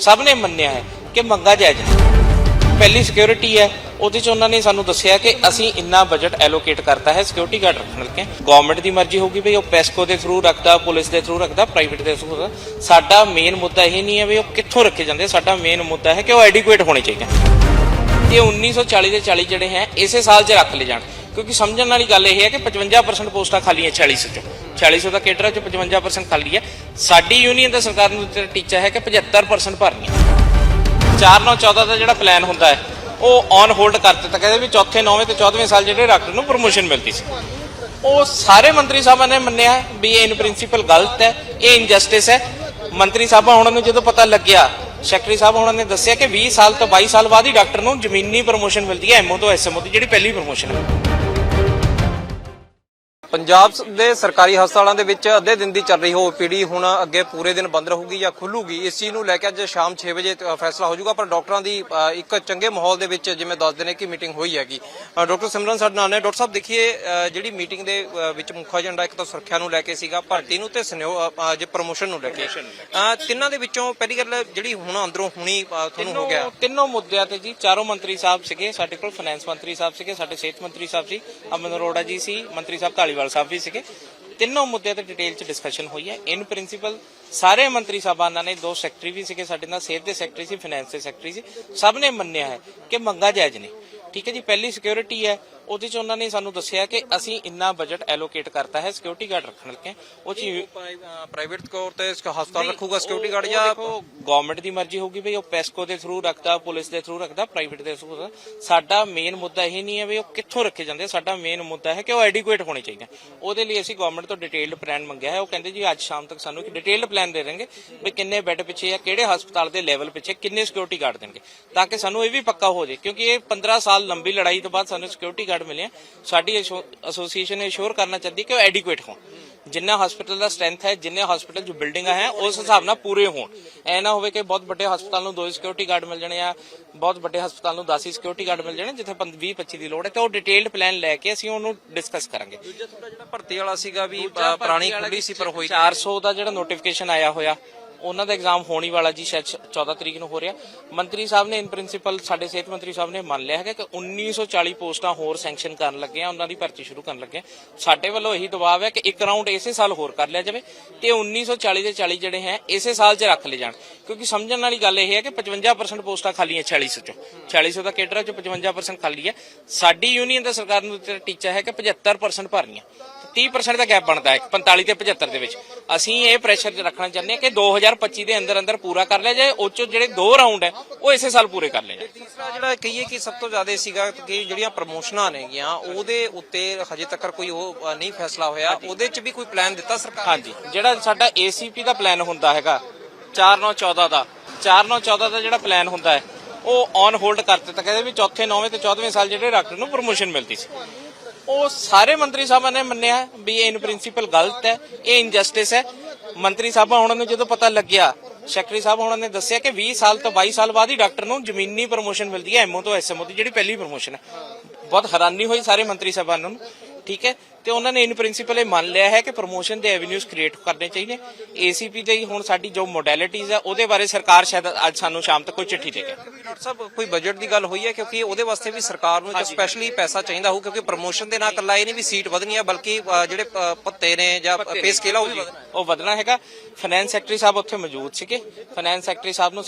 ਸਭ ਨੇ ਮੰਨਿਆ ਹੈ ਕਿ ਮੰਗਾ ਜਾਇਜ਼ ਪਹਿਲੀ ਸਿਕਿਉਰਿਟੀ ਹੈ, ਉਹਦੇ ਚ ਉਹਨਾਂ ਨੇ ਸਾਨੂੰ ਦੱਸਿਆ ਕਿ ਅਸੀਂ ਇੰਨਾ ਬਜਟ ਐਲੋਕੇਟ ਕਰਤਾ ਹੈ ਸਿਕਿਉਰਿਟੀ ਗਾਰਡ ਰੱਖਣ ਲੱਗੇ ਗਵਰਨਮੈਂਟ ਦੀ ਮਰਜ਼ੀ ਹੋਊਗੀ ਵੀ ਉਹ ਪੈਸਕੋ ਦੇ ਥਰੂ ਰੱਖਦਾ, ਪੁਲਿਸ ਦੇ ਥਰੂ ਰੱਖਦਾ ਪ੍ਰਾਈਵੇਟ ਦੇ ਥਰੂ ਰੱਖਦਾ। ਸਾਡਾ ਮੇਨ ਮੁੱਦਾ ਇਹ ਨਹੀਂ ਹੈ ਵੀ ਉਹ ਕਿੱਥੋਂ ਰੱਖੇ ਜਾਂਦੇ। ਸਾਡਾ ਮੇਨ ਮੁੱਦਾ ਹੈ ਕਿ ਉਹ ਐਡਿਕੁਏਟ ਹੋਣੇ ਚਾਹੀਦੇ। ਇਹ 1940 ਦੇ 40 ਜਿਹੜੇ ਹੈ, ਇਸੇ ਸਾਲ 'ਚ ਰੱਖ ਲਏ ਜਾਣ। ਕਿਉਂਕਿ ਸਮਝਣ ਵਾਲੀ ਗੱਲ ਇਹ ਹੈ ਕਿ 55% ਪੋਸਟਾਂ ਖਾਲੀਆਂ 40 ਚੋਂ। 40 ਦਾ ਕੇਟਰ ਚ 55% ਖਾਲੀ ਹੈ। ਸਾਡੀ ਯੂਨੀਅਨ ਦਾ ਸਰਕਾਰ ਨੂੰ ਦਿੱਤਾ ਟੀਚਾ ਹੈ ਕਿ 75% ਭਰਨੀ 4 9 14 ਦਾ ਜਿਹੜਾ ਪਲਾਨ ਹੁੰਦਾ ਹੈ, ਉਹ ਔਨ ਹੋਲਡ ਕਰ ਦਿੱਤਾ ਕਹਿੰਦੇ ਵੀ ਚੌਥੇ, ਨੌਵੇਂ ਤੇ 14ਵੇਂ ਸਾਲ ਜਿਹੜੇ ਡਾਕਟਰ ਨੂੰ ਪ੍ਰੋਮੋਸ਼ਨ ਮਿਲਦੀ ਸੀ। ਉਹ ਸਾਰੇ ਮੰਤਰੀ ਸਾਹਿਬਾਂ ਨੇ ਮੰਨਿਆ ਵੀ ਇਹ ਇਨ ਪ੍ਰਿੰਸੀਪਲ ਗਲਤ ਹੈ, ਇਹ ਇਨਜਸਟਿਸ ਹੈ। ਮੰਤਰੀ ਸਾਹਿਬਾਂ ਉਹਨਾਂ ਨੂੰ ਜਦੋਂ ਪਤਾ ਲੱਗਿਆ ਸੈਕਟਰੀ ਸਾਹਿਬ ਉਹਨਾਂ ਨੇ ਦੱਸਿਆ ਕਿ 20 ਸਾਲ ਤੋਂ 22 ਸਾਲ ਬਾਅਦ ਹੀ ਡਾਕਟਰ ਨੂੰ ਜ਼ਮੀਨੀ ਪ੍ਰੋਮੋਸ਼ਨ ਮਿਲਦੀ ਹੈ ਐਮਓ ਤੋਂ ਐਸਐਮਓ ਦੀ ਜਿਹੜੀ ਪਹਿਲੀ ਪ੍ਰੋਮੋਸ਼ਨ ਹੈ। ਪੰਜਾਬ ਦੇ ਸਰਕਾਰੀ ਹਸਪਤਾਲਾਂ ਦੇ ਵਿੱਚ ਅੱਧੇ ਦਿਨ ਦੀ ਚੱਲ ਰਹੀ ਓਪੀਡੀ ਹੁਣ ਅੱਗੇ ਪੂਰੇ ਦਿਨ ਬੰਦ ਰਹੂਗੀ ਜਾਂ ਖੁੱਲੂਗੀ ਇਸ ਚੀਜ਼ ਨੂੰ ਲੈ ਕੇ ਅੱਜ ਸ਼ਾਮ 6 ਵਜੇ ਫੈਸਲਾ ਹੋ ਜਾਊਗਾ ਪਰ ਡਾਕਟਰਾਂ ਦੀ ਇੱਕ ਚੰਗੇ ਮਾਹੌਲ ਦੇ ਵਿੱਚ ਜਿਵੇਂ ਦੱਸਦੇ ਨੇ ਕਿ ਮੀਟਿੰਗ ਹੋਈ ਹੈਗੀ। ਡਾਕਟਰ ਸਿਮਰਨ ਸਾਡੇ ਨਾਲ ਨੇ। ਡਾਕਟਰ ਸਾਹਿਬ ਦੇਖੀਏ ਜਿਹੜੀ ਮੀਟਿੰਗ ਦੇ ਵਿੱਚ ਮੁੱਖ ਏਜੰਡਾ ਇੱਕ ਤਾਂ ਸੁਰੱਖਿਆ ਨੂੰ ਲੈ ਕੇ ਸੀਗਾ ਭਰਤੀ ਨੂੰ ਤੇ ਜੇ ਪ੍ਰੋਮੋਸ਼ਨ ਨੂੰ ਲੈ ਕੇ। ਤਿੰਨਾਂ ਦੇ ਵਿੱਚੋਂ ਪਹਿਲੀ ਗੱਲ ਜਿਹੜੀ ਹੁਣ ਅੰਦਰੋਂ ਹੁਣੀ ਤੁਹਾਨੂੰ ਹੋ ਗਿਆ। ਤਿੰਨੋਂ ਮੁੱਦਿਆਂ ਤੇ ਜੀ ਚਾਰੋਂ ਮੰਤਰੀ ਸਾਹਿਬ ਸੀਗੇ ਸਾਡੇ ਕੋਲ ਫਾਈਨੈਂਸ ਮੰਤਰੀ ਸਾਹਿਬ ਸੀਗੇ ਸਾਡੇ ਸਿਹਤ ਮੰਤਰੀ ਸਾਹਿਬ ਸੀ ਅਮਨ ਅਰੋੜਾ ਜੀ ਸੀ ਮੰਤਰੀ ਸਾਹਿਬ ਢਾਲੀਵਾਲ ਸਾਹਿਬ ਵੀ ਸੀਗੇ। ਤਿੰਨੋਂ ਮੁੱਦਿਆਂ ਤੇ ਡਿਟੇਲ ਚ ਡਿਸਕਸ਼ਨ ਹੋਈ ਹੈ। ਇਨ ਪ੍ਰਿੰਸੀਪਲ ਸਾਰੇ ਮੰਤਰੀ ਸਾਹਿਬਾਨਾਂ ਨੇ ਦੋ ਸੈਕਟਰੀ ਵੀ ਸੀਗੇ ਸਾਡੇ ਨਾਲ ਸਿਹਤ ਦੇ ਸੈਕਟਰੀ ਸੀ ਫਾਈਨੈਂਸ ਦੇ ਸੈਕਟਰੀ ਸੀ। ਸਭ ਨੇ ਮੰਨਿਆ ਹੈ ਕਿ ਮੰਗਾ ਜਾਇਜ਼ ਨੇ ਠੀਕ ਹੈ ਜੀ ਪਹਿਲੀ ਸਿਕਿਉਰਿਟੀ ਹੈ ਉਹਦੇ ਚ ਉਹਨਾਂ ਨੇ ਸਾਨੂੰ ਦੱਸਿਆ ਕਿ ਅਸੀਂ ਇੰਨਾ ਬਜਟ ਐਲੋਕੇਟ ਕਰਤਾ ਹੈ ਸਿਕਿਉਰਿਟੀ ਗਾਰਡ ਰੱਖਣ ਲੱਗੇ ਉਹ ਚ ਪ੍ਰਾਈਵੇਟ ਤੌਰ ਤੇ ਇਸ ਹਸਪਤਾਲ ਰੱਖੂਗਾ ਸਿਕਿਉਰਿਟੀ ਗਾਰਡ ਜਾਂ ਜਾਂ ਗਵਰਨਮੈਂਟ ਦੀ ਮਰਜ਼ੀ ਹੋਊਗੀ ਵੀ ਉਹ ਪੈਸਕੋ ਦੇ ਥਰੂ ਰੱਖਦਾ ਪੁਲਿਸ ਦੇ ਥਰੂ ਰੱਖਦਾ ਪ੍ਰਾਈਵੇਟ ਦੇ ਥਰੂ ਰੱਖਦਾ। ਸਾਡਾ ਮੇਨ ਮੁੱਦਾ ਇਹ ਨਹੀਂ ਹੈ ਵੀ ਉਹ ਕਿੱਥੋਂ ਰੱਖੇ ਜਾਂਦੇ ਸਾਡਾ ਮੇਨ ਮੁੱਦਾ ਹੈ ਕਿ ਉਹ ਐਡਿਕੁਏਟ ਹੋਣੇ ਚਾਹੀਦੇ ਉਹਦੇ ਲਈ ਅਸੀਂ ਗਵਰਨਮੈਂਟ ਤੋਂ ਡਿਟੇਲਡ ਪਲਾਨ ਮੰਗਿਆ ਹੈ। ਉਹ ਕਹਿੰਦੇ ਜੀ ਅੱਜ ਸ਼ਾਮ ਤੱਕ ਸਾਨੂੰ ਇੱਕ ਡਿਟੇਲਡ ਪਲਾਨ ਦੇ ਦੇਣਗੇ ਵੀ ਕਿੰਨੇ ਬੈੱਡ ਪਿੱਛੇ ਜਾਂ ਕਿਹੜੇ ਹਸਪਤਾਲ ਦੇ ਲੈਵਲ ਪਿੱਛੇ ਕਿੰਨੇ ਸਿਕਿਉਰਿਟੀ ਗਾਰਡ ਦੇਣਗੇ। ਤਾਂ ਕਿ ਸਾਨੂੰ ਇਹ ਵੀ ਪੱਕਾ ਹੋ ਜਾਏ ਕਿਉਂਕਿ ਇਹ 15 ਸਾਲ ਲੰਬੀ ਲੜਾਈ ਤੋਂ ਬਾਅਦ ਸਾਨੂੰ ਸਿਕਿਉਰਿਟੀ ਗਾਰਡ ਮਿਲੇ ਆ। ਸਾਡੀ ਐਸੋਸੀਏਸ਼ਨ ਇਸ਼ੋਰ ਕਰਨਾ ਚਾਹਦੀ ਕਿ ਉਹ ਐਡਿਕੁਏਟ ਹੋਣ। ਜਿੰਨਾ ਹਸਪੀਟਲ ਦਾ ਸਟਰੈਂਥ ਹੈ ਜਿੰਨੇ ਹਸਪੀਟਲ ਜੋ ਬਿਲਡਿੰਗਾਂ ਹੈ ਉਸ ਹਿਸਾਬ ਨਾਲ ਪੂਰੇ ਹੋਣ। ਐ ਨਾ ਹੋਵੇ ਕਿ ਬਹੁਤ ਵੱਡੇ ਹਸਪਤਾਲ ਨੂੰ ਦੋ ਸਿਕਿਉਰਿਟੀ ਗਾਰਡ ਮਿਲ ਜਾਣੇ ਆ ਬਹੁਤ ਵੱਡੇ ਹਸਪਤਾਲ ਨੂੰ 10 ਸਿਕਿਉਰਿਟੀ ਗਾਰਡ ਮਿਲ ਜਾਣੇ ਜਿੱਥੇ 20 25 ਦੀ ਲੋੜ ਹੈ ਤੇ ਉਹ ਡਿਟੇਲਡ ਪਲਾਨ ਲੈ ਕੇ ਅਸੀਂ ਉਹਨੂੰ ਡਿਸਕਸ ਕਰਾਂਗੇ। ਦੂਜਾ ਤੁਹਾਡਾ ਜਿਹੜਾ ਭਰਤੀ ਵਾਲਾ ਸੀਗਾ ਵੀ ਪੁਰਾਣੀ ਖੁੱਲੀ ਸੀ ਪਰ ਹੋਈ 400 ਦਾ ਜਿਹੜਾ ਨੋਟੀਫਿਕੇਸ਼ਨ ਆਇਆ ਹੋਇਆ ਉਹਨਾਂ ਦਾ ਐਗਜ਼ਾਮ ਹੋਣੀ ਵਾਲਾ ਜੀ ਸ਼ਾਇਦ 14 ਤਰੀਕ ਨੂੰ ਹੋ ਰਿਹਾ। ਮੰਤਰੀ ਸਾਹਿਬ ਨੇ ਇਨ ਪ੍ਰਿੰਸੀਪਲ ਸਾਡੇ ਸਿਹਤ ਮੰਤਰੀ ਸਾਹਿਬ ਨੇ ਮੰਨ ਲਿਆ ਹੈਗਾ ਕਿ 1940 ਪੋਸਟਾਂ ਹੋਰ ਸੈਂਕਸ਼ਨ ਕਰਨ ਲੱਗੇ ਆ, ਉਹਨਾਂ ਦੀ ਭਰਤੀ ਸ਼ੁਰੂ ਕਰਨ ਲੱਗੇ ਆ। ਸਾਡੇ ਵੱਲੋਂ ਇਹੀ ਦਬਾਅ ਹੈ ਕਿ ਇੱਕ ਰਾਉਂਡ ਇਸੇ ਸਾਲ ਹੋਰ ਕਰ ਲਿਆ ਜਾਵੇ ਤੇ 1940 ਦੇ 40 ਜਿਹੜੇ ਹੈ, ਇਸੇ ਸਾਲ 'ਚ ਰੱਖ ਲਏ ਜਾਣ। ਕਿਉਂਕਿ ਸਮਝਣ ਵਾਲੀ ਗੱਲ ਇਹ ਹੈ ਕਿ 55% ਪੋਸਟਾਂ ਖਾਲੀਆਂ 40 ਚੋਂ। 40 ਦਾ ਕੇਟਰ ਚ 55% ਖਾਲੀ ਹੈ। ਸਾਡੀ ਯੂਨੀਅਨ ਦਾ ਸਰਕਾਰ ਨੂੰ ਟੀਚਾ ਹੈ ਕਿ 75% ਭਰਨੀਆਂ। 30% ਦਾ ਗੈਪ ਬਣਦਾ ਹੈ 45 ਤੇ 75 ਦੇ ਵਿੱਚ। ਅਸੀਂ ਇਹ ਪ੍ਰੈਸ਼ਰ ਰੱਖਣਾ ਚਾਹੁੰਦੇ ਹਾਂ ਕਿ 2025 ਦੇ ਅੰਦਰ ਅੰਦਰ ਪੂਰਾ ਕਰ ਲਿਆ ਜਾਏ ਉਹ 'ਚੋਂ ਜਿਹੜੇ ਦੋ ਰਾਉਂਡ ਹੈ ਉਹ ਇਸੇ ਸਾਲ ਪੂਰੇ ਕਰ ਲਏ ਜਾਣ। ਤੀਸਰਾ ਜਿਹੜਾ ਕਹੀਏ ਕਿ ਸਭ ਤੋਂ ਜ਼ਿਆਦਾ ਸੀਗਾ ਕਿ ਜਿਹੜੀਆਂ ਪ੍ਰਮੋਸ਼ਨਾਂ ਨੇਗੀਆਂ ਉਹਦੇ ਉੱਤੇ ਹਜੇ ਤੱਕ ਕੋਈ ਉਹ ਨਹੀਂ ਫੈਸਲਾ ਹੋਇਆ। ਉਹਦੇ 'ਚ ਵੀ ਕੋਈ ਪਲਾਨ ਦਿੱਤਾ ਸਰਕਾਰ? ਹਾਂਜੀ। ਜਿਹੜਾ ਸਾਡਾ ACP ਦਾ ਪਲਾਨ ਹੁੰਦਾ ਹੈਗਾ 4914 ਦਾ 4914 ਦਾ ਜਿਹੜਾ ਪਲਾਨ ਹੁੰਦਾ ਹੈ ਉਹ ਔਨ ਹੋਲਡ ਕਰ ਦਿੱਤਾ ਕਹਿੰਦੇ ਵੀ ਚੌਥੇ 9ਵੇਂ ਤੇ 14ਵੇਂ ਸਾਲ ਜਿਹੜੇ ਡਾਕਟਰ ਨੂੰ ਪ੍ਰੋਮੋਸ਼ਨ ਮਿਲਦੀ ਸੀ। ਉਹ ਸਾਰੇ ਮੰਤਰੀ ਸਾਹਿਬਾਂ ਨੇ ਮੰਨਿਆ ਵੀ ਇਹ ਇਨ ਪ੍ਰਿੰਸੀਪਲ ਗਲਤ ਹੈ, ਇਹ ਇਨਜਸਟਿਸ ਹੈ। ਮੰਤਰੀ ਸਾਹਿਬਾਂ ਉਹਨਾਂ ਨੂੰ ਜਦੋਂ ਪਤਾ ਲੱਗਿਆ ਸੈਕਟਰੀ ਸਾਹਿਬ ਉਹਨਾਂ ਨੇ ਦੱਸਿਆ ਕਿ 20 ਸਾਲ ਤੋਂ 22 ਸਾਲ ਬਾਅਦ ਹੀ ਡਾਕਟਰ ਨੂੰ ਜ਼ਮੀਨੀ ਪ੍ਰੋਮੋਸ਼ਨ ਮਿਲਦੀ ਹੈ ਐਮਓ ਤੋਂ ਐਸਐਮਓ ਦੀ ਜਿਹੜੀ ਪਹਿਲੀ ਪ੍ਰੋਮੋਸ਼ਨ ਹੈ। ਬਹੁਤ ਹੈਰਾਨੀ ਹੋਈ ਸਾਰੇ ਮੰਤਰੀ ਸਾਹਿਬਾਂ ਨੂੰ, ਠੀਕ ਹੈ। ਤੇ ਉਹਨਾਂ ਨੇ ਇਨ ਪ੍ਰਿੰਸੀਪਲ ਇਹ ਮੰਨ ਲਿਆ ਹੈ ਕਿ ਪ੍ਰੋਮੋਸ਼ਨ ਦੇ ਐਵੇਨਿਊਜ਼ ਕ੍ਰੀਏਟ ਕਰਨੇ ਚਾਹੀਦੇ। ਏਸੀਪੀ ਦੇ ਹੁਣ ਸਾਡੀ ਜੋ ਮੋਡੈਲਿਟੀਜ਼ ਹੈ ਉਹਦੇ ਬਾਰੇ ਸਰਕਾਰ ਸ਼ਾਇਦ ਅੱਜ ਸਾਨੂੰ ਸ਼ਾਮ ਤੱਕ ਕੋਈ ਚਿੱਠੀ ਦੇਗੇ ਡਾਕਟਰ ਸਾਹਿਬ ਕੋਈ ਬਜਟ ਦੀ ਗੱਲ ਹੋਈ ਹੈ? ਕਿਉਂਕਿ ਉਹਦੇ ਵਾਸਤੇ ਵੀ ਸਰਕਾਰ ਨੂੰ ਇੱਕ ਸਪੈਸ਼ਲੀ ਪੈਸਾ ਚਾਹੀਦਾ ਹੋਊ ਕਿਉਂਕਿ ਪ੍ਰਮੋਸ਼ਨ ਦੇ ਨਾਲ ਇਕੱਲਾ ਇਹ ਨਹੀਂ ਵੀ ਸੀਟ ਵਧਣੀ ਹੈ ਬਲਕਿ ਜਿਹੜੇ ਭੱਤੇ ਨੇ ਜਾਂ ਪੇ ਸਕੇਲ ਉਹ ਉਹ ਵਧਣਾ ਹੈਗਾ। ਫਾਈਨੈਂਸ ਸੈਕਟਰੀ ਸਾਹਿਬ ਉੱਥੇ ਮੌਜੂਦ ਸੀਗੇ। ਫਾਈਨੈਂਸ ਸੈਕਟਰੀ ਸਾਹਿਬ ਨੂੰ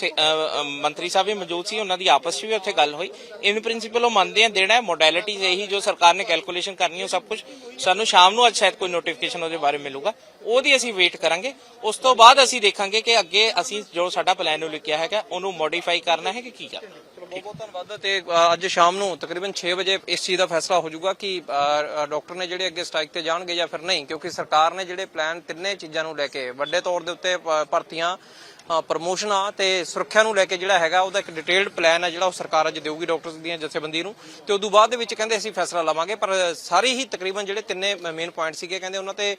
ਮੰਤਰੀ ਸਾਹਿਬ ਵੀ ਮੌਜੂਦ ਸੀ ਉਹਨਾਂ ਦੀ ਆਪਸ 'ਚ ਵੀ ਉੱਥੇ ਗੱਲ ਹੋਈ। ਇਨ ਪ੍ਰਿੰਸੀਪਲ ਉਹ ਮੰਨਦੇ ਆ ਦੇਣਾ ਹੈ। ਮੋਡੈਲਿਟੀਜ਼ ਇਹੀ ਜੋ ਸਰਕਾਰ ਨੇ ਕੈਲਕੂਲੇਸ਼ਨ ਕਰਨੀ ਹੈ ਸਭ ਕੁਝ ਸਾਨੂੰ ਸ਼ਾਮ ਨੂੰ ਅੱਜ ਸ਼ਾਇਦ ਕੋਈ ਨੋਟੀਫਿਕੇਸ਼ਨ ਉਹਦੇ ਬਾਰੇ ਮਿਲੂਗਾ। ਉਹਦੀ ਅਸੀਂ ਵੇਟ ਕਰਾਂਗੇ। ਉਸ ਤੋਂ ਬਾਅਦ ਅਸੀਂ ਦੇਖਾਂਗੇ ਕਿ ਅੱਗੇ ਅਸੀਂ ਜੋ ਸਾਡਾ ਪਲਾਨ ਉਹ ਲਿਖਿਆ ਹੈਗਾ, ਉਹਨੂੰ ਮੋਡੀਫਾਈ ਕਰਨਾ ਹੈ ਕਿ ਕੀ ਕਰਨਾ ਬਹੁਤ ਬਹੁਤ ਧੰਨਵਾਦ। ਤੇ ਅੱਜ ਸ਼ਾਮ ਨੂੰ ਤਕਰੀਬਨ 6 ਵਜੇ ਇਸ ਚੀਜ਼ ਦਾ ਫੈਸਲਾ ਹੋ ਜਾਊਗਾ ਕਿ ਡਾਕਟਰ ਨੇ ਜਿਹੜੇ ਅੱਗੇ ਸਟ੍ਰਾਈਕ ਤੇ ਜਾਣਗੇ ਜਾਂ ਫਿਰ ਨਹੀਂ, ਕਿਉਂਕਿ ਸਰਕਾਰ ਨੇ ਜਿਹੜੇ ਪਲਾਨ ਤਿੰਨੇ ਚੀਜ਼ਾਂ ਨੂੰ ਲੈ ਕੇ ਵੱਡੇ ਤੌਰ ਦੇ ਉੱਤੇ ਭਰਤੀਆਂ ਪ੍ਰਮੋਸ਼ਨ ਆ ਤੇ ਸੁਰੱਖਿਆ ਨੂੰ ਲੈ ਕੇ ਜਿਹੜਾ ਹੈਗਾ ਉਹਦਾ ਇੱਕ ਡਿਟੇਲਡ ਪਲਾਨ ਹੈ ਜਿਹੜਾ ਉਹ ਸਰਕਾਰ ਅੱਜ ਦੇਊਗੀ ਡਾਕਟਰਸ ਦੀਆਂ ਜਥੇਬੰਦੀ ਨੂੰ। ਤੇ ਉਦੋਂ ਬਾਅਦ ਦੇ ਵਿੱਚ ਕਹਿੰਦੇ ਅਸੀਂ ਫੈਸਲਾ ਲਵਾਂਗੇ, ਪਰ ਸਾਰੇ ਹੀ ਤਕਰੀਬਨ ਜਿਹੜੇ ਤਿੰਨੇ ਮੇਨ ਪੁਆਇੰਟ ਸੀਗੇ, ਕਹਿੰਦੇ ਉਹਨਾਂ ਤੇ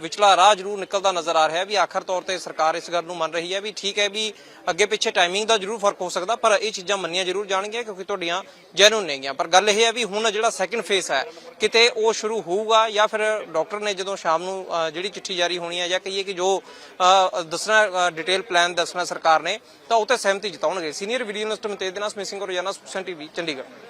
ਵਿਚਲਾ ਰਾਹ ਜ਼ਰੂਰ ਨਿਕਲਦਾ ਨਜ਼ਰ ਆ ਰਿਹਾ ਵੀ ਆਖਰ ਤੌਰ ਤੇ ਸਰਕਾਰ ਇਸ ਗੱਲ ਨੂੰ ਮੰਨ ਰਹੀ ਹੈ ਵੀ ਠੀਕ ਹੈ ਵੀ ਅੱਗੇ ਪਿੱਛੇ ਟਾਈਮਿੰਗ ਦਾ ਜ਼ਰੂਰ ਫ਼ਰਕ ਹੋ ਸਕਦਾ, ਪਰ ਇਹ ਚੀਜ਼ਾਂ ਮੰਨੀਆਂ ਜ਼ਰੂਰ ਜਾਣਗੀਆਂ ਕਿਉਂਕਿ ਤੁਹਾਡੀਆਂ ਜੈਨੂਨ ਨੇਗੀਆਂ। ਪਰ ਗੱਲ ਇਹ ਹੈ ਵੀ ਹੁਣ ਜਿਹੜਾ ਸੈਕੰਡ ਫੇਸ ਹੈ, ਕਿਤੇ ਉਹ ਸ਼ੁਰੂ ਹੋਊਗਾ ਜਾਂ ਫਿਰ ਡਾਕਟਰ ਨੇ ਜਦੋਂ ਸ਼ਾਮ ਨੂੰ ਜਿਹੜੀ ਚਿੱਠੀ ਜਾਰੀ ਹੋਣੀ ਹੈ ਜਾਂ ਕਹੀਏ ਕਿ ਜੋ ਦੱਸਣਾ ਡਿਟੇਲ ਪਲਾਨ ਪਲਾਨ ਦੱਸਣਾ ਸਰਕਾਰ ਨੇ, ਤਾਂ ਉਹ ਸਹਿਮਤੀ ਜਤਾਉਣਗੇ। ਸੀਨੀਅਰ ਵੀਡੀਓ ਜਰਨਲਿਸਟ ਮਤੇਜ ਦੇ ਨਾਲ ਸਮਿਸਿੰਗ ਰੋਜ਼ਾਨਾ ਸੁਖਸਨ ਟੀਵੀ ਚੰਡੀਗੜ੍ਹ।